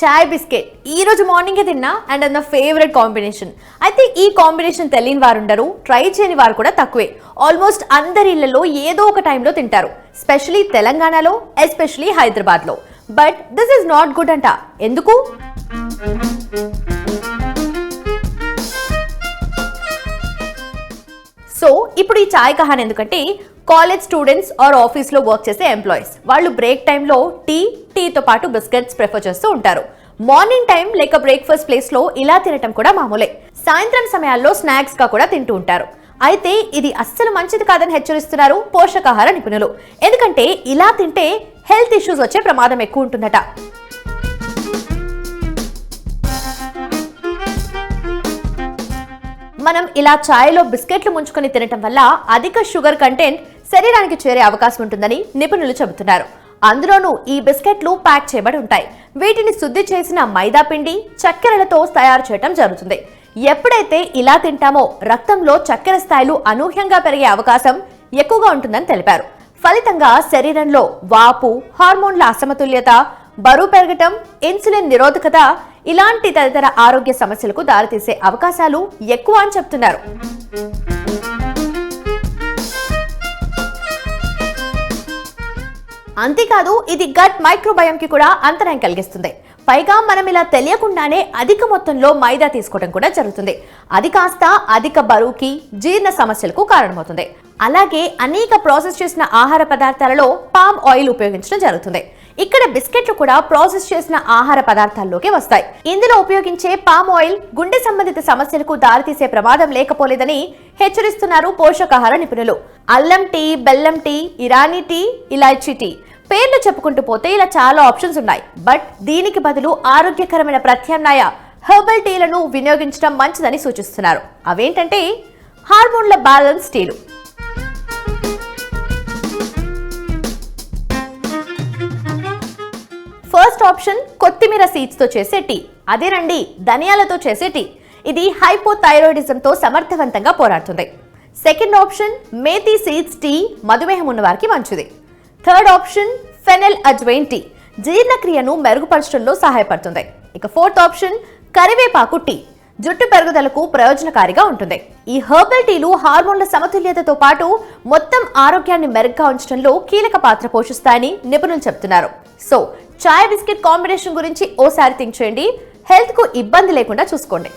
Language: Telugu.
చాయ్ బిస్కెట్. ఈ రోజు మార్నింగే తిన్నా అండ్ అన్న ఫేవరెట్ కాంబినేషన్ అయితే ఈ కాంబినేషన్ తెలియని వారు ఉండరు ట్రై చేయని వారు కూడా తక్కువే. ఆల్మోస్ట్ అందరి ఇళ్ళలో ఏదో ఒక టైంలో తింటారు. స్పెషలీ తెలంగాణలో ఎస్పెషలీ హైదరాబాద్లో. But this is not good అంట. ఎందుకు? సో ఇప్పుడు ఈ చాయ్ కహాన్ ఎందుకంటే కాలేజ్ స్టూడెంట్స్ ఆర్ ఆఫీస్లో వర్క్ చేసే ఎంప్లాయీస్ వాళ్ళు బ్రేక్ టైంలో టీ టీతో పాటు బిస్కెట్స్ ప్రిఫర్ చేస్తూ ఉంటారు. మార్నింగ్ టైం లేక బ్రేక్ఫాస్ట్ ప్లేస్లో ఇలా తినటం కూడా మామూలే. సాయంత్రం సమయాల్లో స్నాక్స్గా కూడా తింటూ ఉంటారు. అయితే ఇది అస్సలు మంచిది కాదని హెచ్చరిస్తున్నారు పోషకాహార నిపుణులు. ఎందుకంటే ఇలా తింటే హెల్త్ ఇష్యూస్ వచ్చే ప్రమాదం ఎక్కువ ఉంటుందట. మనం ఇలా ఛాయ్లో బిస్కెట్లు ముంచుకొని తినటం వల్ల అధిక షుగర్ కంటెంట్ శరీరానికి చేరే అవకాశం ఉంటుందని నిపుణులు చెబుతున్నారు. అందులోనూ ఈ బిస్కెట్లు ప్యాక్ చేయబడి ఉంటాయి. వీటిని శుద్ధి చేసిన మైదా పిండి చక్కెరలతో తయారు చేయటం జరుగుతుంది. ఎప్పుడైతే ఇలా తింటామో రక్తంలో చక్కెర స్థాయిలు అనూహ్యంగా పెరిగే అవకాశం ఎక్కువగా ఉంటుందని తెలిపారు. ఫలితంగా శరీరంలో వాపు హార్మోన్ల అసమతుల్యత బరువు పెరగటం ఇన్సులిన్ నిరోధకత ఇలాంటి తదితర ఆరోగ్య సమస్యలకు దారితీసే అవకాశాలు ఎక్కువ అని చెప్తున్నారు. అంతేకాదు ఇది గట్ మైక్రోబయంకి కూడా అంతరాయం కలిగిస్తుంది. పైగా మనం ఇలా తెలియకుండానే అధిక మొత్తంలో మైదా తీసుకోవడం కూడా జరుగుతుంది. అది కాస్త అధిక బరువుకి జీర్ణ సమస్యలకు కారణమవుతుంది. అలాగే అనేక ప్రాసెస్ చేసిన ఆహార పదార్థాలలో పామ్ ఆయిల్ ఉపయోగించడం జరుగుతుంది. ఇక్కడ బిస్కెట్లు కూడా ప్రాసెస్ చేసిన ఆహార పదార్థాల్లోకి వస్తాయి. ఇందులో ఉపయోగించే పామ్ ఆయిల్ గుండె సంబంధిత సమస్యలకు దారితీసే ప్రమాదం లేకపోలేదని హెచ్చరిస్తున్నారు పోషకాహార నిపుణులు. అల్లం టీ బెల్లం టీ ఇరానీ టీ ఇలాచీ టీ. పేర్లు చెప్పుకుంటూ పోతే ఇలా చాలా ఆప్షన్స్ ఉన్నాయి. బట్ దీనికి బదులు ఆరోగ్యకరమైన ప్రత్యామ్నాయ హెర్బల్ టీలను వినియోగించడం మంచిదని సూచిస్తున్నారు. అవేంటంటే హార్మోన్ల బ్యాలెన్స్ టీలు ఫస్ట్ ఆప్షన్ కొత్తిమీర సీడ్స్తో చేసే టీ అదేనండి ధనియాలతో చేసే టీ ఇది హైపోథైరాయిడిజంతో సమర్థవంతంగా పోరాడుతుంది. Second option methi seeds tea మధుమేహం ఉన్న వారికి మంచిది. Third option fennel ajwain tea జీర్ణక్రియను మెరుగుపరచడంలో సహాయపడుతుంది. ఇక ఫోర్త్ ఆప్షన్ కరివేపాకు టీ జుట్టు పెరుగుదలకు ప్రయోజనకారిగా ఉంటుంది. ఈ హెర్బల్ టీలు హార్మోన్ల సమతుల్యతతో పాటు మొత్తం ఆరోగ్యాన్ని మెరుగ్గా ఉంచడంలో కీలక పాత్ర పోషిస్తాయని నిపుణులు చెప్తున్నారు సో చాయ్ బిస్కెట్ కాంబినేషన్ గురించి ఓసారి థింక్ చేయండి. హెల్త్కు ఇబ్బంది లేకుండా చూసుకోండి.